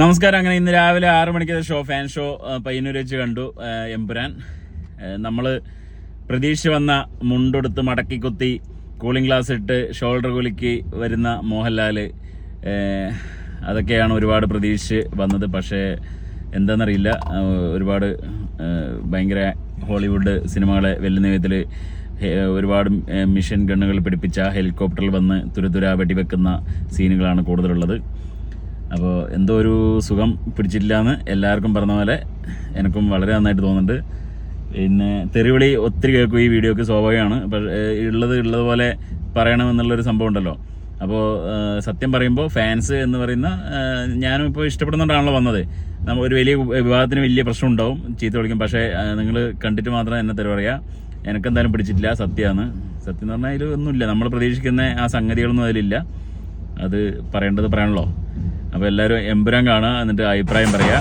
നമസ്കാരം. അങ്ങനെ ഇന്ന് രാവിലെ ആറു മണിക്ക് ഷോ ഫാൻ ഷോ പയ്യന്നൂർ വെച്ച് കണ്ടു എംപുരാൻ നമ്മൾ പ്രതീക്ഷ വന്ന മുണ്ടെടുത്ത് മടക്കി കുത്തി കൂളിംഗ് ഗ്ലാസ് ഇട്ട് ഷോൾഡർ കുലുക്കി വരുന്ന മോഹൻലാൽ. അതൊക്കെയാണ് ഒരുപാട് പ്രതീക്ഷിച്ച് വന്നത്. പക്ഷേ എന്താണെന്നറിയില്ല ഒരുപാട് ഭയങ്കര ഹോളിവുഡ് സിനിമകളെ വെല്ലുന്ന വിധത്തിൽ ഒരുപാട് മിഷൻ ഗണ്ണുകൾ പിടിപ്പിച്ച ഹെലികോപ്റ്ററിൽ വന്ന് തുരുതുര വെടിവെക്കുന്ന സീനുകളാണ് കൂടുതലുള്ളത്. അപ്പോൾ എന്തോ ഒരു സുഖം പിടിച്ചിട്ടില്ല എന്ന് എല്ലാവർക്കും പറഞ്ഞ പോലെ എനിക്കും വളരെ നന്നായിട്ട് തോന്നുന്നുണ്ട്. പിന്നെ തെറിവിളി ഒത്തിരി കേൾക്കും ഈ വീഡിയോക്ക് സ്വാഭാവികമാണ്. ഉള്ളത് ഉള്ളതുപോലെ പറയണമെന്നുള്ളൊരു സംഭവം ഉണ്ടല്ലോ. അപ്പോൾ സത്യം പറയുമ്പോൾ ഫാൻസ് എന്ന് പറയുന്ന ഞാനും ഇപ്പോൾ ഇഷ്ടപ്പെടുന്നുകൊണ്ടാണല്ലോ വന്നത്. നമ്മൾ ഒരു വലിയ വിവാഹത്തിന് വലിയ പ്രശ്നം ഉണ്ടാവും ചീത്ത വിളിക്കും. പക്ഷേ നിങ്ങൾ കണ്ടിട്ട് മാത്രം എന്നെ തെറി പറയാ. എനിക്കെന്തായാലും പിടിച്ചിട്ടില്ല സത്യമാണ് സത്യം എന്ന് പറഞ്ഞാൽ അതിലൊന്നുമില്ല. നമ്മൾ പ്രതീക്ഷിക്കുന്ന ആ സംഗതികളൊന്നും അതിലില്ല. അത് പറയേണ്ടത് പറയണല്ലോ അപ്പോൾ എല്ലാവരും എമ്പുരാൻ കാണുക എന്നിട്ട് അഭിപ്രായം പറയുക.